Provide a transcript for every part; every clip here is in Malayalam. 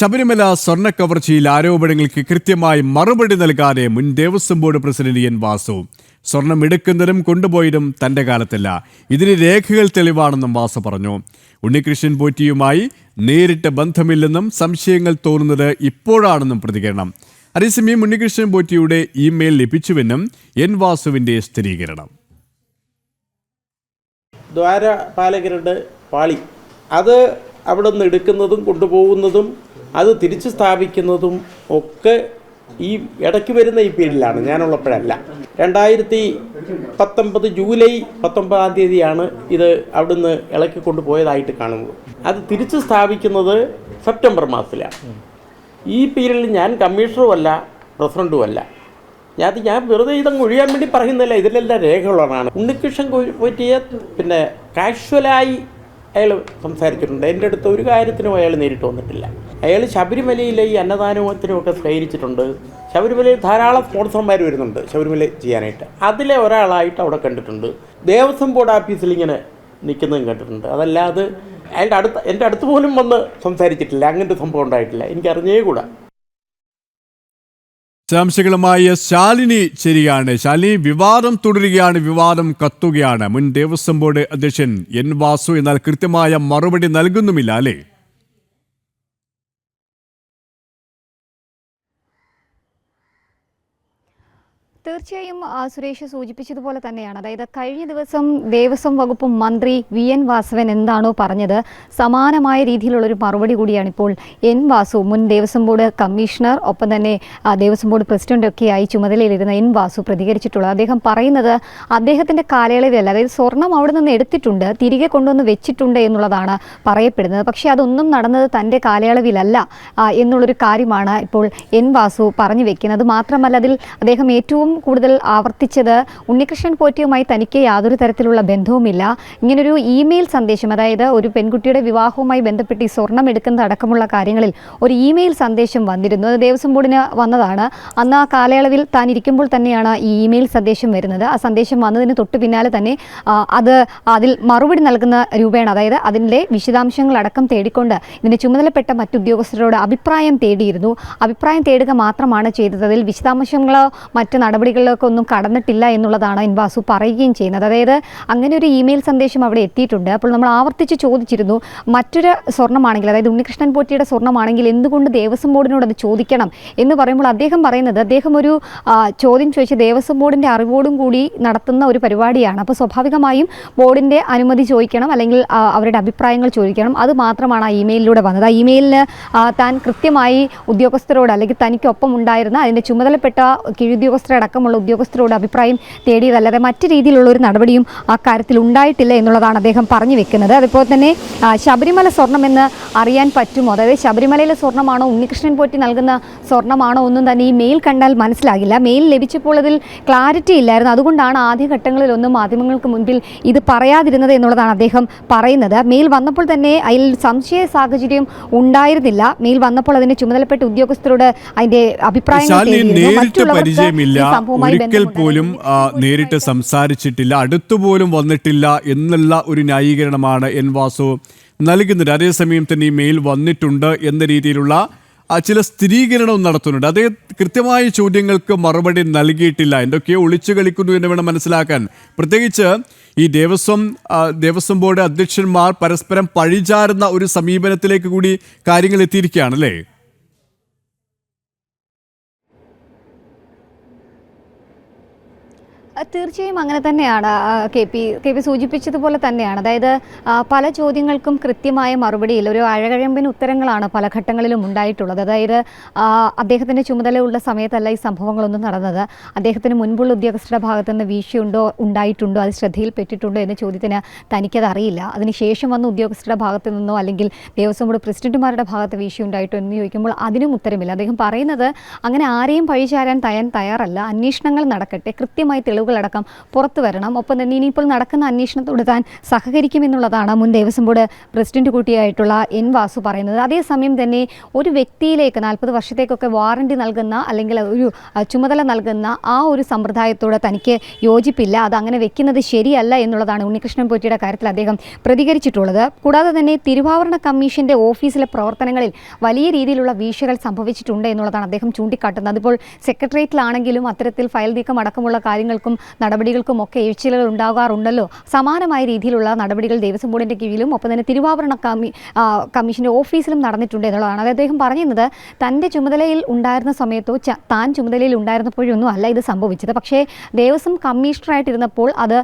ശബരിമല സ്വർണ കവർച്ചയിൽ ആരോപണങ്ങൾക്ക് കൃത്യമായി മറുപടി നൽകാതെ മുൻ Devaswom board president N Vasu. സ്വർണം എടുക്കുന്നതും കൊണ്ടുപോയതും തന്റെ കാലത്തല്ല. ഇതിന് രേഖകൾ തെളിവാണെന്നും വാസു പറഞ്ഞു. ഉണ്ണികൃഷ്ണൻ പോറ്റിയുമായി നേരിട്ട് ബന്ധമില്ലെന്നും സംശയങ്ങൾ തോന്നുന്നത് ഇപ്പോഴാണെന്നും പ്രതികരണം. അതേസമയം ഉണ്ണികൃഷ്ണൻ പോറ്റിയുടെ ഇമെയിൽ ലഭിച്ചുവെന്നും എൻ വാസുവിന്റെ സ്ഥിരീകരണം. ദ്വാരപാലകരുടെ പാളി. അത് അവിടെ നിന്ന് എടുക്കുന്നതും കൊണ്ടുപോകുന്നതും അത് തിരിച്ചു സ്ഥാപിക്കുന്നതും ഒക്കെ ഈ ഇടയ്ക്ക് വരുന്ന ഈ പീരീഡിലാണ്. ഞാനുള്ളപ്പോഴല്ല. രണ്ടായിരത്തി പത്തൊമ്പത് ജൂലൈ പത്തൊമ്പതാം തീയതിയാണ് ഇത് അവിടുന്ന് ഇളക്കി കൊണ്ടുപോയതായിട്ട് കാണുന്നത്. അത് തിരിച്ചു സ്ഥാപിക്കുന്നത് സെപ്റ്റംബർ മാസത്തിലാണ്. ഈ പീരീഡിൽ ഞാൻ കമ്മീഷണറും അല്ല പ്രസിഡന്റും അല്ല. ഞാൻ ഞാൻ വെറുതെ ഇതങ്ങ് ഒഴിയാൻ വേണ്ടി പറയുന്നില്ല. ഇതിലെല്ലാം രേഖകളാണ് ഉണ്ണികൃഷ്ണൻ പറ്റിയ പിന്നെ കാഷ്വലായി അയാൾ സംസാരിച്ചിട്ടുണ്ട്. എന്റെ അടുത്ത് ഒരു കാര്യത്തിനും അയാൾ നേരിട്ട് വന്നിട്ടില്ല. അയാൾ ശബരിമലയിലെ ഈ അന്നദാനത്തിനുമൊക്കെ സ്വീകരിച്ചിട്ടുണ്ട്. ശബരിമലയിൽ ധാരാളം സ്പോൺസർമാർ വരുന്നുണ്ട് ശബരിമല ചെയ്യാനായിട്ട്. അതിലെ ഒരാളായിട്ട് അവിടെ കണ്ടിട്ടുണ്ട്. ദേവസ്വം ബോർഡ് ഓഫീസിൽ ഇങ്ങനെ നിൽക്കുന്നതും കണ്ടിട്ടുണ്ട്. അതല്ലാതെ അതിന്റെ അടുത്ത് എന്റെ അടുത്ത് പോലും വന്ന് സംസാരിച്ചിട്ടില്ല. അങ്ങനത്തെ സംഭവം ഉണ്ടായിട്ടില്ല. എനിക്ക് അറിഞ്ഞേ കൂടാ. വിശദാംശങ്ങളുമായി ശാലിനി ശരിയാണ് ശാലിനി വിവാദം തുടരുകയാണ്. വിവാദം കത്തുകയാണ്. മുൻ ദേവസ്വം ബോർഡ് അധ്യക്ഷൻ എൻ വാസു എന്നാൽ കൃത്യമായ മറുപടി നൽകുന്നുമില്ല അല്ലേ? തീർച്ചയായും സുരേഷ് സൂചിപ്പിച്ചതുപോലെ തന്നെയാണ്. അതായത് കഴിഞ്ഞ ദിവസം ദേവസ്വം വകുപ്പ് മന്ത്രി വി. എൻ. വാസവൻ എന്താണോ പറഞ്ഞത് സമാനമായ രീതിയിലുള്ളൊരു മറുപടി കൂടിയാണ് ഇപ്പോൾ എൻ. വാസു മുൻ ദേവസ്വം ബോർഡ് കമ്മീഷണർ ഒപ്പം തന്നെ ദേവസ്വം ബോർഡ് പ്രസിഡന്റൊക്കെയായി ചുമതലയിലിരുന്ന എൻ. വാസു പ്രതികരിച്ചിട്ടുള്ളത്. അദ്ദേഹം പറയുന്നത് അദ്ദേഹത്തിന്റെ കാലയളവിലല്ല. അതായത് സ്വർണം അവിടെ നിന്ന് എടുത്തിട്ടുണ്ട് തിരികെ കൊണ്ടുവന്ന് വെച്ചിട്ടുണ്ട് എന്നുള്ളതാണ് പറയപ്പെടുന്നത്. പക്ഷേ അതൊന്നും നടന്നത് തന്റെ കാലയളവിലല്ല എന്നുള്ളൊരു കാര്യമാണ് ഇപ്പോൾ എൻ. വാസു പറഞ്ഞു വെക്കുന്നത്. മാത്രമല്ല അതിൽ അദ്ദേഹം ഏറ്റവും കൂടുതൽ ആവർത്തിച്ചത് ഉണ്ണികൃഷ്ണൻ പോറ്റിയുമായി തനിക്ക് യാതൊരു തരത്തിലുള്ള ബന്ധവുമില്ല. ഇങ്ങനൊരു ഇമെയിൽ സന്ദേശം അതായത് ഒരു പെൺകുട്ടിയുടെ വിവാഹവുമായി ബന്ധപ്പെട്ട് ഈ സ്വർണം എടുക്കുന്നത് അടക്കമുള്ള കാര്യങ്ങളിൽ ഒരു ഇമെയിൽ സന്ദേശം വന്നിരുന്നു. അത് ദേവസ്വം ബോർഡിന് വന്നതാണ്. അന്ന് ആ കാലയളവിൽ താൻ ഇരിക്കുമ്പോൾ തന്നെയാണ് ഈ ഇമെയിൽ സന്ദേശം വരുന്നത്. ആ സന്ദേശം വന്നതിന് തൊട്ട് പിന്നാലെ തന്നെ അത് അതിൽ മറുപടി നൽകുന്ന രൂപേണ അതായത് അതിന്റെ വിശദാംശങ്ങളടക്കം തേടിക്കൊണ്ട് ഇതിന് ചുമതലപ്പെട്ട മറ്റുദ്യോഗസ്ഥരോട് അഭിപ്രായം തേടിയിരുന്നു. അഭിപ്രായം തേടുക മാത്രമാണ് ചെയ്തത്. അതിൽ വിശദാംശങ്ങളോ മറ്റ് നടപടികളിലൊക്കെ ഒന്നും കടന്നിട്ടില്ല എന്നുള്ളതാണ് ഇൻവാസു പറയുകയും ചെയ്യുന്നത്. അതായത് അങ്ങനെ ഒരു ഇമെയിൽ സന്ദേശം അവിടെ എത്തിയിട്ടുണ്ട്. അപ്പോൾ നമ്മൾ ആവർത്തിച്ച് ചോദിച്ചിരുന്നു മറ്റൊരു സ്വർണമാണെങ്കിൽ അതായത് ഉണ്ണികൃഷ്ണൻ പോറ്റിയുടെ സ്വർണമാണെങ്കിൽ എന്തുകൊണ്ട് ദേവസ്വം ബോർഡിനോട് അത് ചോദിക്കണം എന്ന് പറയുമ്പോൾ അദ്ദേഹം പറയുന്നത് അദ്ദേഹം ഒരു ചോദ്യം ചോദിച്ച് ദേവസ്വം ബോർഡിന്റെ അറിവോടും കൂടി നടത്തുന്ന ഒരു പരിപാടിയാണ്. അപ്പോൾ സ്വാഭാവികമായും ബോർഡിന്റെ അനുമതി ചോദിക്കണം അല്ലെങ്കിൽ അവരുടെ അഭിപ്രായങ്ങൾ ചോദിക്കണം. അത് മാത്രമാണ് ആ ഇമെയിലിലൂടെ വന്നത്. ആ ഇമെയിലിന് താൻ കൃത്യമായി ഉദ്യോഗസ്ഥരോട് അല്ലെങ്കിൽ തനിക്കൊപ്പം ഉണ്ടായിരുന്ന അതിന്റെ ചുമതലപ്പെട്ട കീഴുദ്യോഗസ്ഥരടക്കമുള്ള ഉദ്യോഗസ്ഥരോട് അഭിപ്രായം തേടിയതല്ലാതെ മറ്റ് രീതിയിലുള്ള ഒരു നടപടിയും ആ കാര്യത്തിൽ ഉണ്ടായിട്ടില്ല എന്നുള്ളതാണ് അദ്ദേഹം പറഞ്ഞു വെക്കുന്നത്. അതുപോലെ തന്നെ ശബരിമല സ്വർണമെന്ന് അറിയാൻ പറ്റുമോ? അതായത് ശബരിമലയിലെ സ്വർണമാണോ ഉണ്ണികൃഷ്ണൻ പോറ്റി നൽകുന്ന സ്വർണമാണോ ഒന്നും തന്നെ ഈ മെയിൽ കണ്ടാൽ മനസ്സിലാകില്ല. മെയിൽ ലഭിച്ചപ്പോൾ അതിൽ ക്ലാരിറ്റി ഇല്ലായിരുന്നു. അതുകൊണ്ടാണ് ആദ്യഘട്ടങ്ങളിലൊന്നും മാധ്യമങ്ങൾക്ക് മുൻപിൽ ഇത് പറയാതിരുന്നത് എന്നുള്ളതാണ് അദ്ദേഹം പറയുന്നത്. മെയിൽ വന്നപ്പോൾ തന്നെ അതിൽ സംശയ സാഹചര്യം ഉണ്ടായിരുന്നില്ല. മെയിൽ വന്നപ്പോൾ അതിന്റെ ചുമതലപ്പെട്ട ഉദ്യോഗസ്ഥരോട് അതിന്റെ അഭിപ്രായങ്ങൾ സംഭവവുമായി ഒരിക്കൽ പോലും നേരിട്ട് സംസാരിച്ചിട്ടില്ല അടുത്തുപോലും വന്നിട്ടില്ല എന്നുള്ള ഒരു ന്യായീകരണമാണ് എൻ വാസു നൽകുന്നത്. അതേസമയം തന്നെ ഈ മെയിൽ വന്നിട്ടുണ്ട് എന്ന രീതിയിലുള്ള ചില സ്ഥിരീകരണവും നടത്തുന്നുണ്ട്. അതേ കൃത്യമായ ചോദ്യങ്ങൾക്ക് മറുപടി നൽകിയിട്ടില്ല. എന്തൊക്കെയോ ഒളിച്ചു കളിക്കുന്നു എന്ന് വേണം മനസ്സിലാക്കാൻ. പ്രത്യേകിച്ച് ഈ ദേവസ്വം ദേവസ്വം ബോർഡ് അധ്യക്ഷന്മാർ പരസ്പരം പഴിചാരുന്ന ഒരു സമീപനത്തിലേക്ക് കൂടി കാര്യങ്ങൾ എത്തിയിരിക്കുകയാണ് എത്തിയിരിക്കുകയാണല്ലേ തീർച്ചയായും അങ്ങനെ തന്നെയാണ് കെ പി കെ പി സൂചിപ്പിച്ചതുപോലെ തന്നെയാണ്. അതായത് പല ചോദ്യങ്ങൾക്കും കൃത്യമായ മറുപടിയിൽ ഒരു അഴകഴമ്പിന് ഉത്തരങ്ങളാണ് പല ഘട്ടങ്ങളിലും ഉണ്ടായിട്ടുള്ളത്. അതായത് അദ്ദേഹത്തിന്റെ ചുമതലയുള്ള സമയത്തല്ല ഈ സംഭവങ്ങളൊന്നും നടന്നത്. അദ്ദേഹത്തിന് മുൻപുള്ള ഉദ്യോഗസ്ഥരുടെ ഭാഗത്തു നിന്ന് വീഴ്ചയുണ്ടോ ഉണ്ടായിട്ടുണ്ടോ അത് ശ്രദ്ധയിൽപ്പെട്ടിട്ടുണ്ടോ എന്ന ചോദ്യത്തിന് തനിക്കത് അറിയില്ല. അതിനുശേഷം വന്ന ഉദ്യോഗസ്ഥരുടെ ഭാഗത്തു നിന്നോ അല്ലെങ്കിൽ ദേവസ്വം ബോർഡ് പ്രസിഡന്റുമാരുടെ ഭാഗത്ത് വീഴ്ചയുണ്ടായിട്ടോ എന്ന് ചോദിക്കുമ്പോൾ അതിനും ഉത്തരമില്ല. അദ്ദേഹം പറയുന്നത് അങ്ങനെ ആരെയും പഴിചാരാൻ തയ്യാൻ തയ്യാറല്ല. അന്വേഷണങ്ങൾ നടക്കട്ടെ കൃത്യമായി തെളിവുകൾ തെളിവുകളടക്കം പുറത്തു വരണം. ഒപ്പം തന്നെ ഇനിയിപ്പോൾ നടക്കുന്ന അന്വേഷണത്തോട് താൻ സഹകരിക്കുമെന്നുള്ളതാണ് മുൻ ദേവസ്വം ബോർഡ് പ്രസിഡന്റ് കൂട്ടിയായിട്ടുള്ള എൻ വാസു പറയുന്നത്. അതേസമയം തന്നെ ഒരു വ്യക്തിയിലേക്ക് നാൽപ്പത് വർഷത്തേക്കൊക്കെ വാറണ്ടി നൽകുന്ന അല്ലെങ്കിൽ ഒരു ചുമതല നൽകുന്ന ആ ഒരു സമ്പ്രദായത്തോട് തനിക്ക് യോജിപ്പില്ല. അത് അങ്ങനെ വെക്കുന്നത് ശരിയല്ല എന്നുള്ളതാണ് ഉണ്ണികൃഷ്ണൻ പോറ്റിയുടെ കാര്യത്തിൽ അദ്ദേഹം പ്രതികരിച്ചിട്ടുള്ളത്. കൂടാതെ തന്നെ തിരുവാഭരണ കമ്മീഷന്റെ ഓഫീസിലെ പ്രവർത്തനങ്ങളിൽ വലിയ രീതിയിലുള്ള വീഴ്ചകൾ സംഭവിച്ചിട്ടുണ്ട് എന്നുള്ളതാണ് അദ്ദേഹം ചൂണ്ടിക്കാട്ടുന്നത്. അതിപ്പോൾ സെക്രട്ടേറിയറ്റിലാണെങ്കിലും അത്തരത്തിൽ ഫയൽ നീക്കം അടക്കമുള്ള കാര്യങ്ങൾക്കും നടപടികൾക്കും എഴുച്ചിലുകൾ ഉണ്ടാകാറുണ്ടല്ലോ. സമാനമായ രീതിയിലുള്ള നടപടികൾ ദേവസ്വം ബോർഡിന്റെ കീഴിലും ഒപ്പം തന്നെ തിരുവാഭരണ കമ്മി കമ്മീഷന്റെ ഓഫീസിലും നടന്നിട്ടുണ്ട് എന്നുള്ളതാണ്. അത് അദ്ദേഹം പറയുന്നത് തന്റെ ചുമതലയിൽ ഉണ്ടായിരുന്ന സമയത്തോ താൻ ചുമതലയിൽ ഉണ്ടായിരുന്നപ്പോഴൊന്നും അല്ല ഇത് സംഭവിച്ചത്. പക്ഷേ ദേവസ്വം കമ്മീഷണറായിട്ടിരുന്നപ്പോൾ അത്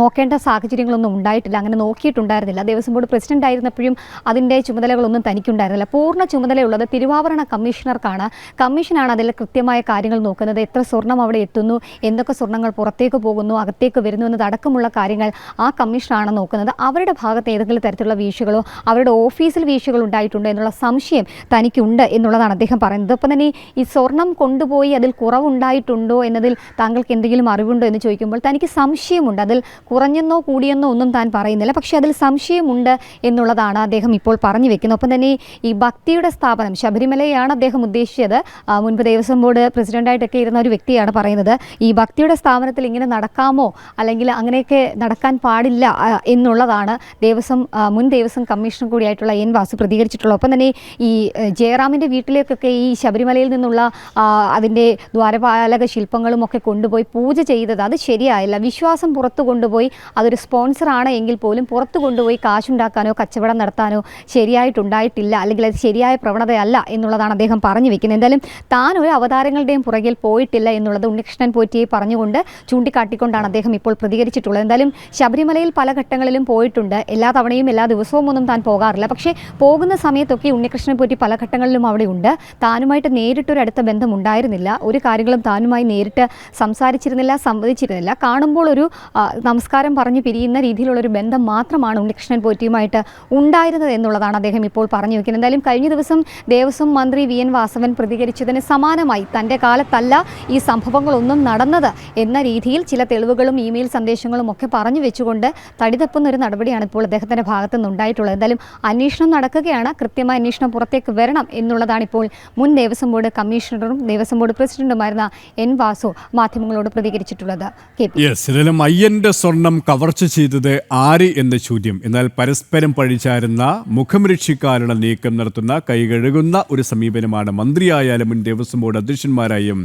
നോക്കേണ്ട സാഹചര്യങ്ങളൊന്നും ഉണ്ടായിട്ടില്ല. അങ്ങനെ നോക്കിയിട്ടുണ്ടായിരുന്നില്ല. ദേവസ്വം ബോർഡ് പ്രസിഡന്റ് ആയിരുന്നപ്പോഴും അതിന്റെ ചുമതലകളൊന്നും തനിക്കുണ്ടായിരുന്നില്ല. പൂർണ ചുമതലയുള്ളത് തിരുവാഭരണ കമ്മീഷണർക്കാണ്. കമ്മീഷനാണ് അതിൽ കൃത്യമായ കാര്യങ്ങൾ നോക്കുന്നത്. എത്ര സ്വർണം അവിടെ എത്തുന്നു? എന്തൊക്കെ സ്വർണങ്ങൾ പുറത്തേക്ക് പോകുന്നു അകത്തേക്ക് വരുന്നു എന്നതടക്കമുള്ള കാര്യങ്ങൾ ആ കമ്മീഷനാണ് നോക്കുന്നത്. അവരുടെ ഭാഗത്ത് ഏതെങ്കിലും തരത്തിലുള്ള വീഴ്ചകളോ അവരുടെ ഓഫീസിൽ വീഴ്ചകൾ ഉണ്ടായിട്ടുണ്ടോ എന്നുള്ള സംശയം തനിക്കുണ്ട് എന്നുള്ളതാണ് അദ്ദേഹം പറയുന്നത്. ഒപ്പം തന്നെ ഈ സ്വർണം കൊണ്ടുപോയി അതിൽ കുറവുണ്ടായിട്ടുണ്ടോ എന്നതിൽ താങ്കൾക്ക് എന്തെങ്കിലും അറിവുണ്ടോ എന്ന് ചോദിക്കുമ്പോൾ തനിക്ക് സംശയമുണ്ട്. അതിൽ കുറഞ്ഞെന്നോ കൂടിയെന്നോ ഒന്നും താൻ പറയുന്നില്ല. പക്ഷേ അതിൽ സംശയമുണ്ട് എന്നുള്ളതാണ് അദ്ദേഹം ഇപ്പോൾ പറഞ്ഞു വെക്കുന്നത്. ഒപ്പം തന്നെ ഈ ഭക്തിയുടെ സ്ഥാപനം ശബരിമലയാണ് അദ്ദേഹം ഉദ്ദേശിച്ചത്. മുൻപ് ദേവസ്വം ബോർഡ് പ്രസിഡന്റായിട്ടൊക്കെ ഇരുന്ന ഒരു വ്യക്തിയാണ് പറയുന്നത്. ഈ ഭക്തിയുടെ സ്ഥാപനത്തിൽ ഇങ്ങനെ നടക്കാമോ? അല്ലെങ്കിൽ അങ്ങനെയൊക്കെ നടക്കാൻ പാടില്ല എന്നുള്ളതാണ് ദേവസ്വം മുൻ ദേവസ്വം കമ്മീഷൻ കൂടിയായിട്ടുള്ള എൻ വാസു പ്രതികരിച്ചിട്ടുള്ളത്. ഒപ്പം തന്നെ ഈ ജയറാമിന്റെ വീട്ടിലേക്കൊക്കെ ഈ ശബരിമലയിൽ നിന്നുള്ള അതിന്റെ ദ്വാരപാലക ശില്പങ്ങളും ഒക്കെ കൊണ്ടുപോയി പൂജ ചെയ്തത് അത് ശരിയായില്ല. വിശ്വാസം പുറത്തു കൊണ്ടുപോയി അതൊരു സ്പോൺസറാണ് എങ്കിൽ പോലും പുറത്തു കൊണ്ടുപോയി കാശുണ്ടാക്കാനോ കച്ചവടം നടത്താനോ ശരിയായിട്ടുണ്ടായിട്ടില്ല. അല്ലെങ്കിൽ അത് ശരിയായ പ്രവണതയല്ല എന്നുള്ളതാണ് അദ്ദേഹം പറഞ്ഞു വെക്കുന്നത്. എന്തായാലും താൻ ഒരു അവതാരങ്ങളുടെയും പുറകിൽ പോയിട്ടില്ല എന്നുള്ളത് ഉണ്ണികൃഷ്ണൻ പോറ്റിയെ പറഞ്ഞുകൊണ്ട് ചൂണ്ടിക്കാട്ടിക്കൊണ്ടാണ് അദ്ദേഹം ഇപ്പോൾ പ്രതികരിച്ചിട്ടുള്ളത്. എന്തായാലും ശബരിമലയിൽ പല ഘട്ടങ്ങളിലും പോയിട്ടുണ്ട്. എല്ലാ തവണയും എല്ലാ ദിവസവും ഒന്നും താൻ പോകാറില്ല. പക്ഷേ പോകുന്ന സമയത്തൊക്കെ ഉണ്ണികൃഷ്ണനെ പോറ്റി പല ഘട്ടങ്ങളിലും അവിടെ ഉണ്ട്. താനുമായിട്ട് നേരിട്ടൊരു അടുത്ത ബന്ധം ഉണ്ടായിരുന്നില്ല ഒരു കാര്യങ്ങളും താനുമായി നേരിട്ട് സംസാരിച്ചിരുന്നില്ല സംവദിച്ചിരുന്നില്ല. കാണുമ്പോൾ ഒരു നമസ്കാരം പറഞ്ഞ് പിരിയുന്ന രീതിയിലുള്ളൊരു ബന്ധം മാത്രമാണ് ഉണ്ണികൃഷ്ണൻ പോറ്റിയുമായിട്ട് ഉണ്ടായിരുന്നത് എന്നുള്ളതാണ് അദ്ദേഹം ഇപ്പോൾ പറഞ്ഞു വയ്ക്കുന്നത് എന്തായാലും കഴിഞ്ഞ ദിവസം ദേവസ്വം മന്ത്രി വി എൻ വാസവൻ പ്രതികരിച്ചതിന് സമാനമായി തന്റെ കാലത്തല്ല ഈ സംഭവങ്ങളൊന്നും നടന്നത് എന്ന രീതിയിൽ ചില തെളിവുകളും ഇമെയിൽ സന്ദേശങ്ങളും ഒക്കെ പറഞ്ഞു വെച്ചുകൊണ്ട് തടിതപ്പുന്ന ഒരു നടപടിയാണ് ഇപ്പോൾ അദ്ദേഹത്തിന്റെ ഭാഗത്തു നിന്നുണ്ടായിട്ടുള്ളത്. എന്തായാലും അന്വേഷണം നടക്കുകയാണ്. കൃത്യമായ അന്വേഷണം പുറത്തേക്ക് വരണം എന്നുള്ളതാണ് ഇപ്പോൾ മുൻ ദേവസ്വം ബോർഡ് കമ്മീഷണറും ദേവസ്വം ബോർഡ് പ്രസിഡന്റുമായിരുന്ന എൻ വാസു മാധ്യമങ്ങളോട് പ്രതികരിച്ചിട്ടുള്ളത്. അയ്യന്റെ സ്വർണം കവർച്ച ചെയ്തത് ആര് എന്ന ചോദ്യം. എന്നാൽ പരസ്പരം പഴിച്ചാരുന്ന മുഖം രക്ഷിക്കാനുള്ള നീക്കം നടത്തുന്ന കൈകഴുകുന്ന ഒരു സമീപനമാണ് മന്ത്രിയായാലും മുൻ ദേവസ്വം ബോർഡ് അധ്യക്ഷന്മാരായും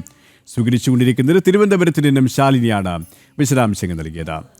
സ്വീകരിച്ചുകൊണ്ടിരിക്കുന്നത് തിരുവനന്തപുരത്ത് നിന്നും ശാലിനിയാണ് വിശദാംശങ്ങൾ നൽകിയത്.